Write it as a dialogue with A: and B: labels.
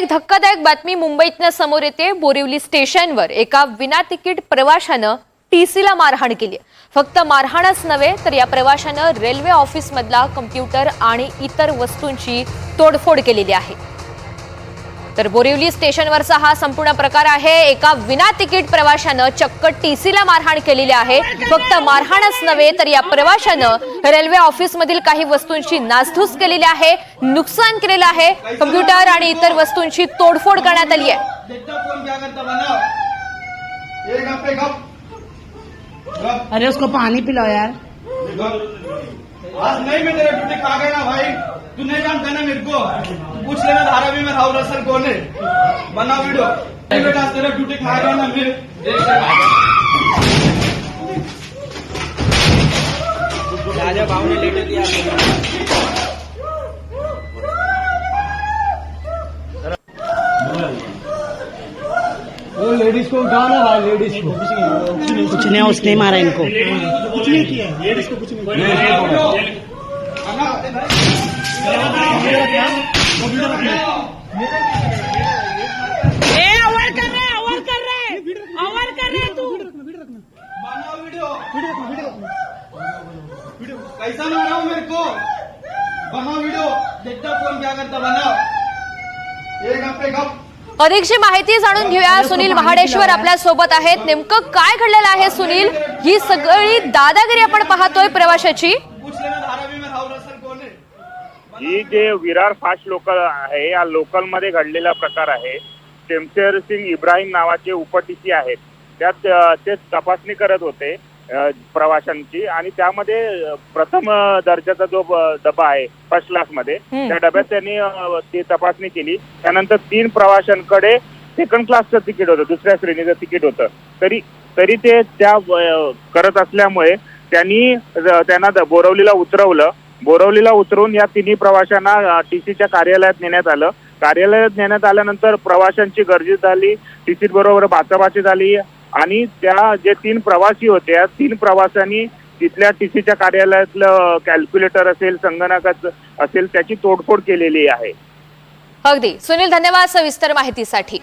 A: एक धक्कादायक बातमी मुंबईतनं समोर येते. बोरिवली स्टेशनवर एका विना तिकीट प्रवाशानं टीसीला मारहाण केली फक्त मारहाणच नव्हे तर या प्रवाशानं रेल्वे ऑफिसमधला कम्प्युटर आणि इतर वस्तूंची तोडफोड केलेली आहे. तर बोरिवली स्टेशनवरचा हा संपूर्ण प्रकार आहे. एका विना तिकीट प्रवाशानं चक्क टीसीला मारहाण केलेली आहे. फक्त मारहाणच नव्हे तर या प्रवाशानं रेल्वे ऑफिसमधील काही वस्तूंची नासधूस केलेली आहे नुकसान केलेलं आहे. कम्प्युटर आणि इतर वस्तूंची तोडफोड करण्यात आली आहे.
B: अरे उसको पानी पिलाओ यार.
C: आज नहीं मैं तेरा ड्यूटी खा गया ना भाई. तू नहीं जानता ना मेरे को? पूछ लेना धारा भी मैं राहुल रसल कौन है? बना वीडियो। बेटा तेरा ड्यूटी खा गया ना मेरे राजा भाव ने लेटे दिया वो लेडीज़ को उठाओ ना भाई लेडीज़ को।
B: कुछ नहीं उसने मारा इनको।
C: कुछ नहीं किया। लेडीज़ को कुछ नहीं। बनाओ मारा को. बनाओ वीडियो देखता क्या करता बनाओ. गप
A: अधिकची माहिती जाणून घेऊया. सुनील महाडेश्वर आपल्यासोबत आहेत. नेमकं काय घडलेलं आहे सुनील? ही सगळी दादागिरी आपण पाहतोय प्रवाशाची.
C: ही
D: जे विरार फास्ट लोकल आहे या लोकलमध्ये घडलेला प्रकार आहे टेमशेर सिंग इब्राहिम नावाचे उपटीसी आहेत. त्यात ते तपासणी करत होते प्रवाशांची आणि त्यामध्ये प्रथम दर्जाचा जो डबा आहे फर्स्ट
A: क्लासमध्ये.
D: त्या डब्यात त्यांनी ती तपासणी केली. त्यानंतर तीन प्रवाशांकडे सेकंड क्लासचं तिकीट होतं दुसऱ्या श्रेणीचं तिकीट होतं. तरी तरी ते त्या करत असल्यामुळे त्यांनी त्यांना बोरवलीला उतरवलं. बोरवलीला उतरून या तिन्ही प्रवाशांना टीसीच्या कार्यालयात नेण्यात आलं. कार्यालयात नेण्यात आल्यानंतर प्रवाशांची गर्दी झाली टीसी बरोबर बाचाबाची झाली आणि त्या जे तीन प्रवासी होते या तीन प्रवाशांनी तिथल्या टीसीच्या कार्यालयातलं कॅल्क्युलेटर असेल संगणकाच असेल त्याची तोडफोड केलेली आहे.
A: अगदी. सुनील धन्यवाद सविस्तर माहितीसाठी.